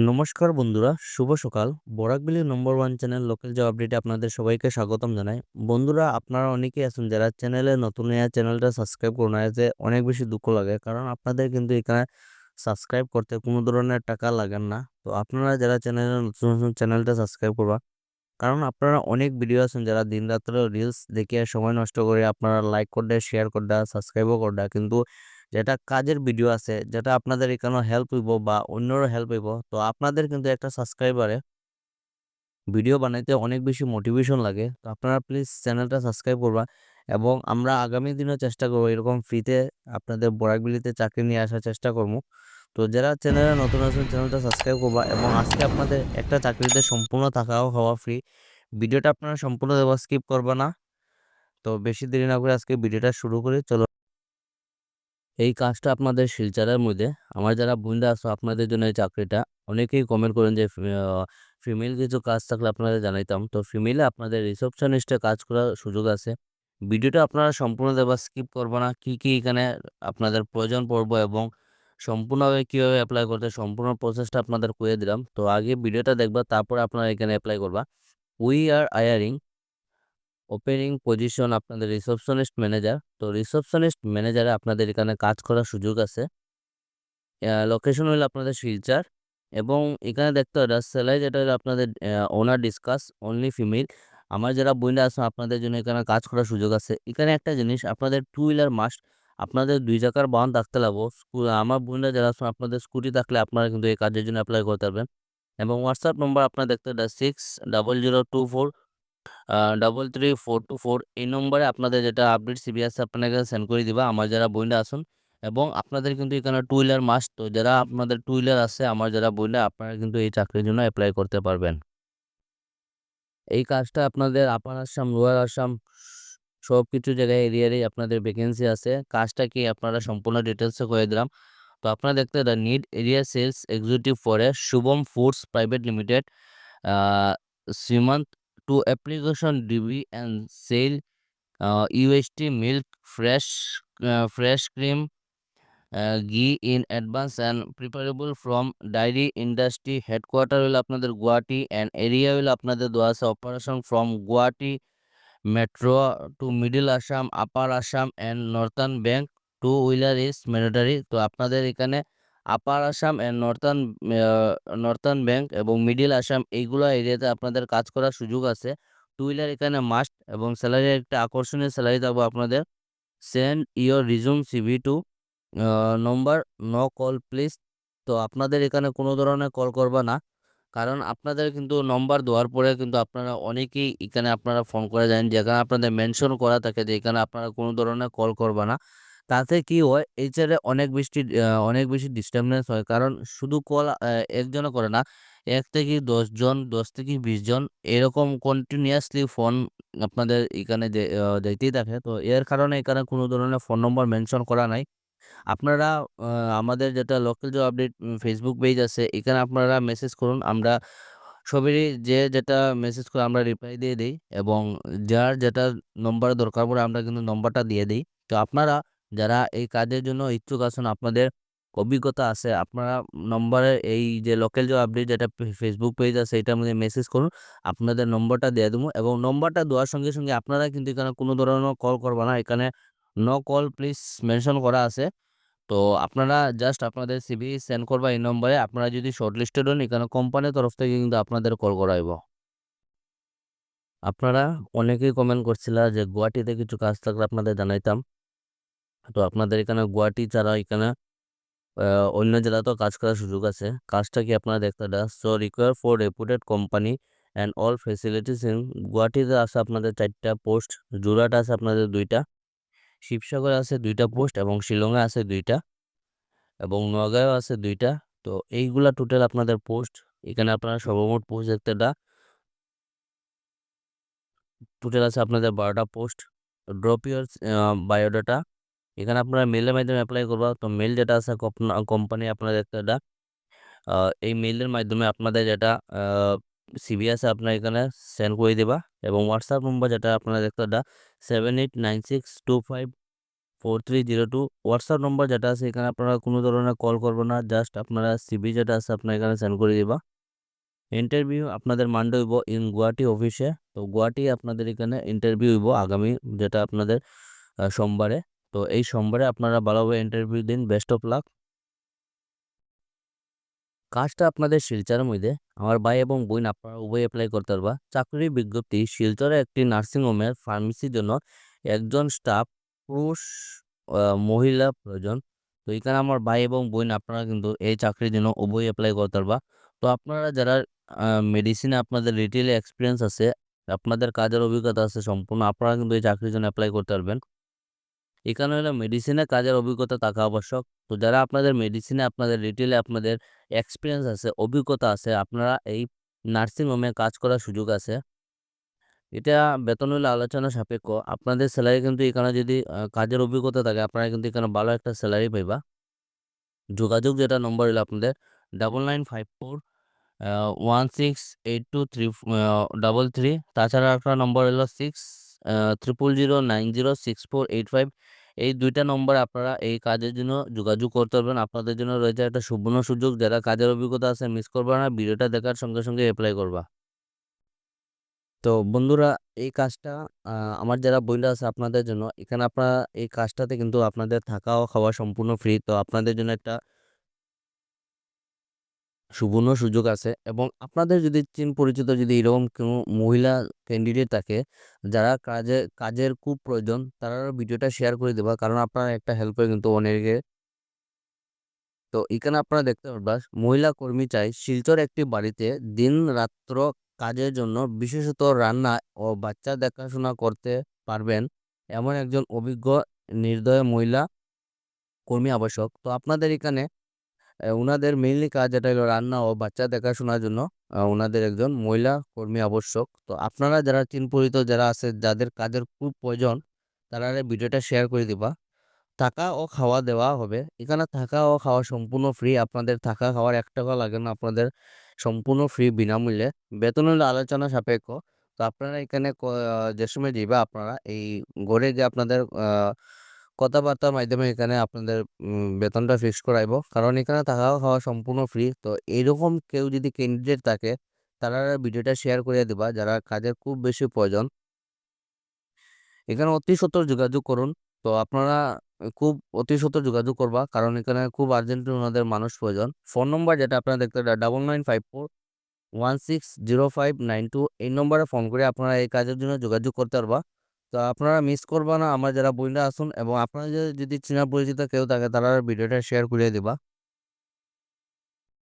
নমস্কার বন্ধুরা, শুভ সকাল। বরাকভ্যালির number one channel local job আপডেটে আপনাদের সবাইকে স্বাগতম জানাই। বন্ধুরা আপনারা অনেকেই আছেন যারা চ্যানেলে নতুন এই চ্যানেলটা সাবস্ক্রাইব করো না এতে অনেক বেশি দুঃখ লাগে কারণ আপনাদের কিন্তু এখানে সাবস্ক্রাইব করতে কোনো ধরনের টাকা লাগে না তো আপনারা যারা চ্যানেলে নতুন নতুন চ্যানেলটা সাবস্ক্রাইব করবা কারণ আপনারা অনেক ভিডিও আছেন যারা দিন রাত্রে রিলস দেখে সময় নষ্ট করে আপনারা লাইক করডা শেয়ার করডা সাবস্ক্রাইবও করডা কিন্তু যেটা কাজের ভিডিও আছে, যেটা আপনাদের এখানে হেল্প হইব বা অন্যরও হেল্প হইব, তো আপনাদের কিন্তু একটা সাবস্ক্রাইবারে ভিডিও বানাইতে অনেক বেশি মোটিভেশন লাগে। তো আপনারা প্লিজ চ্যানেলটা সাবস্ক্রাইব করবা এবং আমরা আগামী দিনেও চেষ্টা করব এরকম ফ্রিতে আপনাদের বরাকবিলিতে চাকরি নিয়ে আসার চেষ্টা করব। তো যারা চ্যানেলে নতুন নতুন চ্যানেলটা সাবস্ক্রাইব করবা এবং আজকে আপনাদের একটা চাকরিতে সম্পূর্ণ থাকাও হওয়া ফ্রি ভিডিওটা আপনারা সম্পূর্ণ দেওয়া স্কিপ করবা না। তো বেশি দেরি না করে আজকে ভিডিওটা শুরু করি, চলো এই কাজটা আপনাদের শিলচরের মধ্যে। আমার যারা বন্ধু আছো, আপনাদের জন্য এই চাকরিটা। অনেকেই কমেন্ট করেন যে ফিমেল কিছু কাজ থাকলে আপনাদের জানাইতাম। তো ফিমেলে আপনাদের রিসেপশনিস্টে কাজ করার সুযোগ আছে। ভিডিওটা আপনারা সম্পূর্ণ দেবা স্কিপ করব না। কি কি এখানে আপনাদের প্রয়োজন পড়ব এবং সম্পূর্ণভাবে কীভাবে অ্যাপ্লাই করতে, সম্পূর্ণ প্রসেসটা আপনাদের করে দিলাম। তো আগে ভিডিওটা দেখবা, তারপরে আপনারা এখানে অ্যাপ্লাই করবা। We are hiring opening position আপনাদের রিসেপশনিস্ট ম্যানেজার তো রিসেপশনিস্ট ম্যানেজারে আপনাদের এখানে কাজ করার সুযোগ আছে। লোকেশন হলো আপনাদের শিলচার এবং এখানে দেখতে হবে স্যালারি যেটা হলো আপনাদের ওনার ডিসকাস অনলি ফিমেল আমার যারা বইরা আছে, আপনাদের জন্য এখানে কাজ করার সুযোগ আছে। এখানে একটা জিনিস, আপনাদের টু হুইলার মাস্ট আপনাদের দুই চাকার বাহন থাকতে লাগবো। আমার বোনরা যারা আছে, আপনাদের স্কুটি থাকলে আপনারা কিন্তু এই কাজের জন্য অ্যাপ্লাই করতে পারবেন। এবং হোয়াটসঅ্যাপ নম্বর আপনার দেখতে six double zero two four double three four two four এই নম্বরে আপনাদের যেটা আপডেট সিবি আছে আপনাকে সেন্ড করে দিবা। আমার যারা বইন্ডা আসুন এবং আপনাদের কিন্তু এখানে টু হুইলার মাস্ট তো যারা আপনাদের টু হুইলার আছে, আমার যারা বইন্ডা আপনারা কিন্তু এই চাকরির জন্য অ্যাপ্লাই করতে পারবেন। এই কাজটা আপনাদের আপার আসাম লোয়ার আসাম সব কিছু জায়গায় এরিয়ারই আপনাদের ভ্যাকেন্সি আছে। কাজটা কি আপনারা সম্পূর্ণ ডিটেলসে করে দিলাম। তো আপনারা দেখতে the need area sales executive ফরে Shubham foods private limited Srimanta to application db and sell uh, UHT milk fresh uh, fresh cream uh, ghee in advance and preparable from dairy industry headquarter will আপনাদের Guwahati and area will আপনাদের আছে operation from Guwahati metro to middle assam upper assam and northern bank two wheeler is mandatory তো আপনাদের এখানে upper Assam and northern northern bank এবং middle Assam এইগুলো এরিয়াতে আপনাদের কাজ করার সুযোগ আছে। টু হুইলার এখানে মাস্ট এবং স্যালারি একটা আকর্ষণীয় স্যালারি থাকব আপনাদের। Send your resume CV to number no call please তো আপনাদের এখানে কোনো ধরনের কল করবা না। কারণ আপনাদের কিন্তু নম্বর দেওয়ার পরে কিন্তু আপনারা অনেকেই এখানে আপনারা ফোন করে যান যেখানে আপনাদের মেনশন করা থাকে যে এখানে আপনারা কোনো ধরনের কল করবা না। তাতে কি হয়, এই এইচারে অনেক বেশি অনেক বেশি ডিস্টার্বেন্স হয়। কারণ শুধু কল একজনও করে না, এক থেকে দশজন দশ থেকে বিশ জন, এরকম কন্টিনিউয়াসলি ফোন আপনাদের এখানে যেতেই থাকে। তো এর কারণে এখানে কোনো ধরনের ফোন নম্বর মেনশন করা নাই। আপনারা আমাদের যেটা local job update Facebook page আছে, এখানে আপনারা মেসেজ করুন, আমরা সবেরই যে যেটা মেসেজ করে আমরা রিপ্লাই দিয়ে দিই এবং যার যেটা নম্বর দরকার পড়ে আমরা কিন্তু নম্বরটা দিয়ে দিই। তো আপনারা যারা এই কাজের জন্য ইচ্ছুক আছেন, আপনাদের অভিজ্ঞতা আছে, আপনারা নম্বরে এই যে লোকাল জব আপডেট যেটা ফেসবুক পেজ আছে এটার মধ্যে মেসেজ করুন, আপনাদের নম্বরটা দিয়ে দেবো এবং নম্বরটা দেওয়ার সঙ্গে সঙ্গে আপনারা কিন্তু এখানে কোনো ধরনের কল করবে না, এখানে নো কল প্লিজ মেনশন করা আছে। তো আপনারা জাস্ট আপনাদের সিভি সেন্ড করবা এই নম্বরে, আপনারা যদি শর্ট লিস্টেড হন, এখানে কোম্পানির তরফ থেকে কিন্তু আপনাদের কল করাইব আপনারা অনেকেই কমেন্ট করছিলা যে গুয়াহাটিতে কিছু কাজ থাকলে আপনাদের জানাইতাম। তো আপনাদের এখানে গুয়াহাটি ছাড়া এখানে অন্য জেলাতেও কাজ করার সুযোগ আছে। কাজটা কি আপনারা দেখতে দেন so require for reputed company and all facilities in গুয়াহাটিতে আছে আপনাদের চারটা পোস্ট জোরাট আছে আপনাদের দুইটা, শিবসাগর আছে দুইটা পোস্ট এবং শিলংয়ে আছে দুইটা এবং নগাঁও আছে দুইটা। তো এইগুলা টোটাল আপনাদের পোস্ট এখানে আপনারা সর্বমোট পোস্ট দেখতে দা টোটাল আছে আপনাদের বারোটা পোস্ট ড্রপ ইউর বায়োডাটা এখানে আপনারা মেলের মাধ্যমে অ্যাপ্লাই করবা। তো মেল যেটা আছে কোম্পানি আপনাদের একটা এই মেলের মাধ্যমে আপনাদের যেটা সিবি আছে আপনার এখানে সেন্ড করে দেবা এবং হোয়াটসঅ্যাপ নম্বর যেটা আপনারা দেখতে seven eight nine six two five four three zero two WhatsApp number যেটা আছে এখানে আপনারা কোনো ধরনের কল করবেন না জাস্ট আপনারা সিবি যেটা আছে আপনার এখানে সেন্ড করে দিবা। ইন্টারভিউ আপনাদের মান্ডে হইব ইন গুয়াহাটি অফিসে তো গুয়াহাটি আপনাদের এখানে ইন্টারভিউ হইব আগামী, যেটা আপনাদের সোমবারে। তো এই সোমবারে আপনারা ভালোভাবে ইন্টারভিউ দিন বেস্ট অফ লাক কাজটা আপনাদের শিলচরের মধ্যে আমার ভাই এবং বোন আপনারা উভয় অ্যাপ্লাই করতে পারবা। চাকরির বিজ্ঞপ্তি, শিলচরে একটি নার্সিং হোমের ফার্মেসির জন্য একজন স্টাফ পুরুষ মহিলা প্রয়োজন। তো এখানে আমার ভাই এবং বোন আপনারা কিন্তু এই চাকরির জন্য উভয় অ্যাপ্লাই করতে পারবা। তো আপনারা যারা মেডিসিনে আপনাদের রিটেলে এক্সপিরিয়েন্স আছে, আপনাদের কাজের অভিজ্ঞতা আছে সম্পূর্ণ, আপনারা কিন্তু এই চাকরির জন্য অ্যাপ্লাই করতে পারবেন। এখানে হলো মেডিসিনে কাজের অভিজ্ঞতা থাকা আবশ্যক। তো যারা আপনাদের মেডিসিনে আপনাদের রিটেলে আপনাদের এক্সপিরিয়েন্স আছে, অভিজ্ঞতা আছে, আপনারা এই নার্সিং হোমে কাজ করার সুযোগ আছে। এটা বেতন হলে আলোচনা সাপেক্ষ। আপনাদের স্যালারি কিন্তু এখানে যদি কাজের অভিজ্ঞতা থাকে, আপনারা কিন্তু এখানে ভালো একটা স্যালারি পাইবা। যোগাযোগ যেটা নম্বর হলো আপনাদের double nine five four one six eight two three double three তাছাড়া একটা নম্বর হলো six triple zero nine zero six four eight five এই দুইটা নম্বর আপনারা এই কাজের জন্য যোগাযোগ করতে পারবেন। আপনাদের জন্য রয়েছে একটা সুবর্ণ সুযোগ। যারা কাজের অভিজ্ঞতা আছে মিস করবে না, ভিডিওটা দেখার সঙ্গে সঙ্গে অ্যাপ্লাই করবা। তো বন্ধুরা, এই কাজটা আমার যারা বইলা আছে আপনাদের জন্য, এখানে আপনারা এই কাজটাতে কিন্তু আপনাদের থাকা ও খাওয়া সম্পূর্ণ ফ্রি তো আপনাদের জন্য একটা সুবর্ণ সুযোগ আছে এবং আপনাদের যদি চিন পরিচিত যদি এরকম কোনো মহিলা ক্যান্ডিডেট থাকে, যারা কাজে, কাজের খুব প্রয়োজন, তারা ভিডিওটা শেয়ার করে দেবা কারণ আপনারা একটা হেল্প হয় কিন্তু অনেকে তো এখানে আপনারা দেখতে পারবা, মহিলা কর্মী চাই শিলচর একটি বাড়িতে দিন রাত্র কাজের জন্য বিশেষত রান্না ও বাচ্চা দেখাশোনা করতে পারবেন এমন একজন অভিজ্ঞ, নির্দয় মহিলা কর্মী আবশ্যক। তো আপনাদের এখানে ওনাদের মেইনলি কাজ এটা হলো রান্না ও বাচ্চা দেখাশোনার জন্য ওনাদের একজন মহিলা কর্মী আবশ্যক। তো আপনারা যারা চিন পরিচিত যারা আছে, যাদের কাজের খুব প্রয়োজন, তারা ভিডিওটা শেয়ার করে দিবা। থাকা ও খাওয়া দেওয়া হবে। এখানে থাকা ও খাওয়া সম্পূর্ণ ফ্রি আপনাদের থাকা খাওয়ার এক টাকা লাগে না। আপনাদের সম্পূর্ণ ফ্রি বিনামূল্যে। বেতন হলো আলোচনা সাপেক্ষ। তো আপনারা এখানে যে সময় যাইবা আপনারা এই ঘরে যে আপনাদের কথাবার্তার মাধ্যমে এখানে আপনাদের বেতনটা ফিক্স করাইবো। কারণ এখানে থাকা খাওয়া সম্পূর্ণ ফ্রি তো এইরকম কেউ যদি ক্যান্ডিডেট থাকে, তারা ভিডিওটা শেয়ার করে দিবা, যারা কাজের খুব বেশি প্রয়োজন। এখানে অতি সত্বর যোগাযোগ করুন, তো আপনারা খুব অতি সত্বর যোগাযোগ করবা, কারণ এখানে খুব আর্জেন্ট ওনাদের মানুষ প্রয়োজন। ফোন নম্বর যেটা আপনারা দেখতে double nine five four one six zero five nine two এই নম্বরে ফোন করে আপনারা এই কাজের জন্য যোগাযোগ করতে পারবা। তো আপনারা মিস করবা না, আমার যারা বইরা আসুন এবং আপনারা যদি- যদি চেনা পরিচিত কেউ থাকে, তারা ভিডিওটা শেয়ার করে দিবা।